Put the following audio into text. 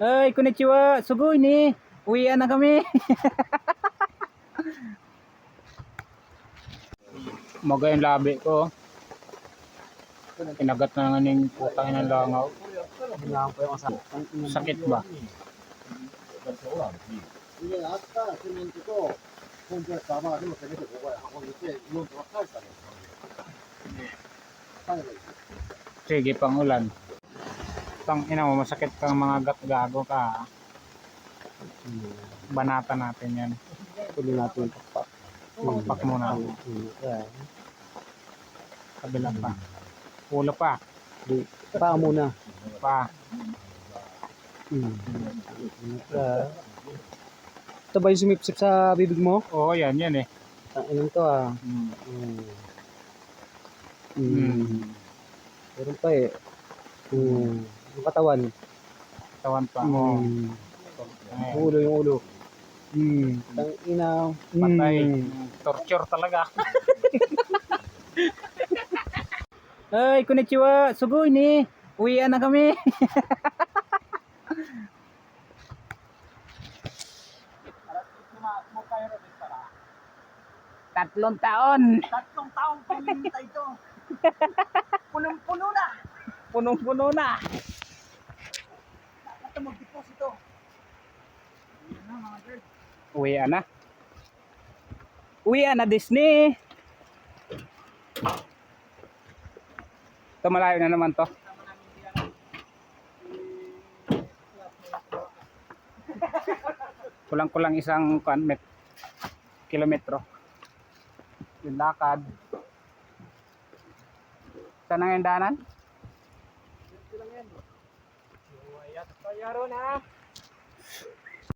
Ay, konnichiwa. Sugoy ni. Uwian na kami. Maga yung labi ko. Kinagat na nga ng putang ng langaw. Sakit ba? Sige, pangulan. Tang ina mo, masakit kang mga gat gago ka. Banata natin yan. Tuloy natin yung pakpak. Pakpak muna. Yeah. Kabila pa. Ulo pa. Di, pa muna. Pa. Hmm. Uh, ito ba yung sumipsip sa bibig mo? Oo, yan, yan eh. Ang to ah. Mm. Mm. Hmm. Meron pa eh. Hmm. Yung katawan. Tawan pa. Oo. Hmm. Ay, Yung ulo, yung ulo. Hmm. Tang ina. patay. Mm, Torture talaga. Ay, konnichiwa. Sugoy ni. Uwian na kami. Tatlong taon. Tatlong taong paghihintay ito. Punong-puno na. Punong-puno na. Ito mag-deposito. Yan na mga girl. Uwian na. Uwian na Disney. Ito malayo na naman to. Kulang-kulang isang met kilometro. Yung lakad. Saan ang yung daanan? Yaro na.